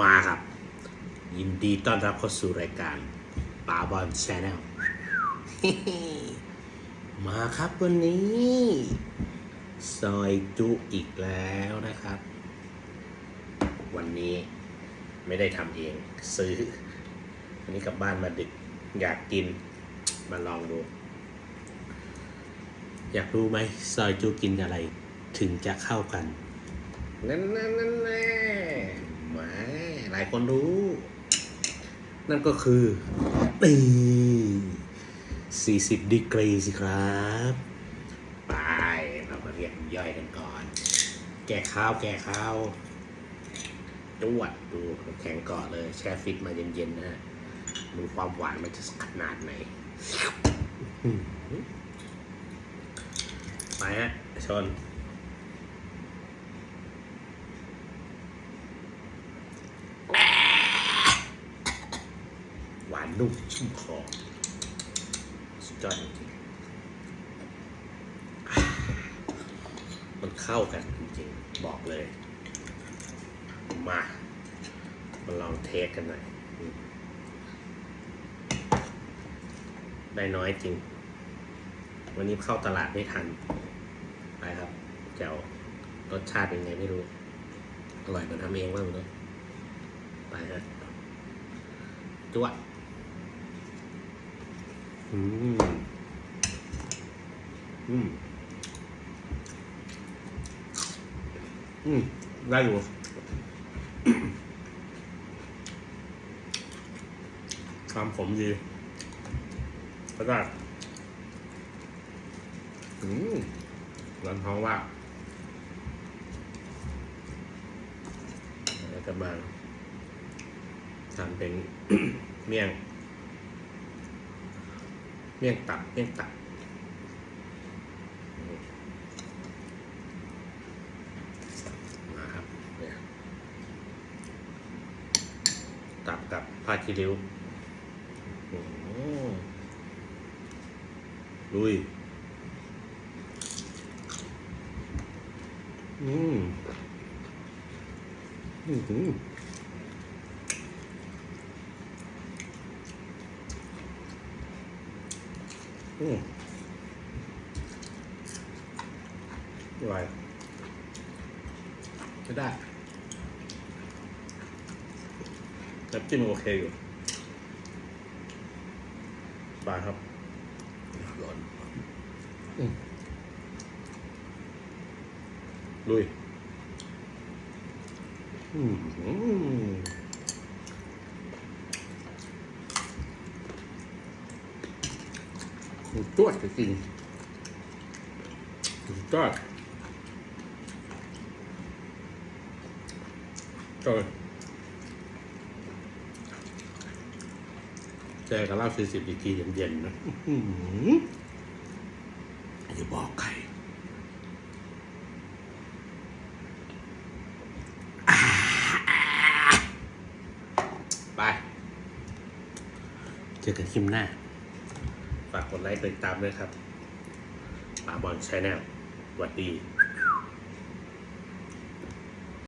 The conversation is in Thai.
มาครับ ยินดีต้อนรับเข้าสู่รายการปาบอลแชาแนลมาครับวันนี้ซอยจุอีกแล้วนะครับ วันนี้ไม่ได้ทำเองซื้อ วันนี้กลับบ้านมาดึกอยากกินมาลองดู อยากรู้ไหมซอยจูกินอะไรถึงจะเข้ากันนั่นนั่นนั่นแน่ แหมหลายคนรู้ นั่นก็คือนี่สี่สิบดีกรีสิครับ ไป เรามาเรียกย่อยกันก่อน แก่ข้าวแก่ข้าวจวดดูแข็งก่อนเลย แช่ฟิตมาเย็นๆนะฮะดูความหวานมันจะขนาดไหนอื้อหือไปฮะชน หวา นุ่มชุ่มคอสุดยอดจริงมันเข้ากันจริงๆบอกเลย มา มาลองเทสกันหน่อย ได้น้อยจริง วันนี้เข้าตลาดไม่ทัน ไปครับแจ๋วรสชาติเป็นไงไม่รู้ อร่อยเหมันทำเองว่ามันเนอะไปฮะจว อืม อืม อืม ได้อยู่ความผมดีก็ได้อืมร้อนท้องว่าแล้วจะมาทำเป็นเมี่ยง เมี่ยงตับเมี่ยงตับมาครับเนี่ยตับกับผ้าคีริ้วโอ้โหลุย อืม อืม อืมอืมอร่อยไม่ได้น้ำจิ้มโอเคอยู่ปลาครับ ร้อนอืมลุย อืมอืม สุดยอดจริงสุดยอดก็เจอกับเหล้าสี่สิบดีกรีเย็นๆนะอื้อหืออย่าบอกใครไป เจอกันคลิปหน้า ฝากกดไลค์กดติดตามด้วยครับปาบอลชาแนลสวัสดี